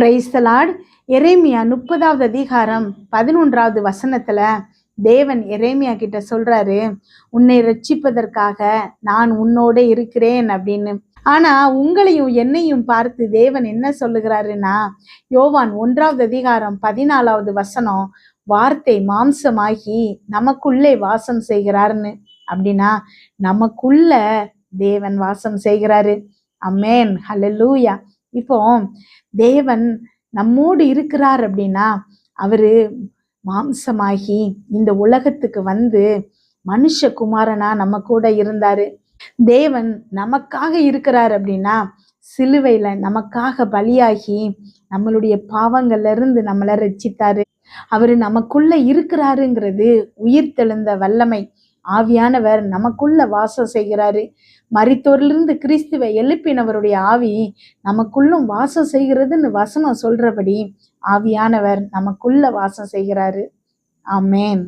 Praise the Lord எரேமியா முப்பதாவது அதிகாரம் பதினொன்றாவது வசனத்தில் தேவன் எரேமியா கிட்ட சொல்கிறாரு உன்னை ரட்சிப்பதற்காக நான் உன்னோட இருக்கிறேன் அப்படின்னு. ஆனால் உங்களையும் என்னையும் பார்த்து தேவன் என்ன சொல்லுகிறாருன்னா யோவான் ஒன்றாவது அதிகாரம் பதினாலாவது வசனம் வார்த்தை மாம்சமாகி நமக்குள்ளே வாசம் செய்கிறாருன்னு அப்படின்னா நமக்குள்ள தேவன் வாசம் செய்கிறாரு. அம்மேன். ஹலலூயா இப்போ தேவன் நம்மோடு இருக்கிறார் அப்படின்னா அவரு மாம்சமாகி இந்த உலகத்துக்கு வந்து மனுஷகுமாரனா நம்ம கூட இருந்தாரு. தேவன் நமக்காக இருக்கிறார் அப்படின்னா சிலுவையில நமக்காக பலியாகி நம்மளுடைய பாவங்கள்ல இருந்து நம்மளை ரச்சித்தாரு அவரு நமக்குள்ள இருக்கிறாருங்கிறது உயிர் தெழுந்த வல்லமை. ஆவியானவர் நமக்குள்ள வாசம் செய்கிறாரு. மறித்தோரிலிருந்து கிறிஸ்துவை எழுப்பினவருடைய ஆவி நமக்குள்ளும் வாசம் செய்கிறதுன்னு வசனம் சொல்றபடி ஆவியானவர் நமக்குள்ள வாசம் செய்கிறாரு. ஆமேன்.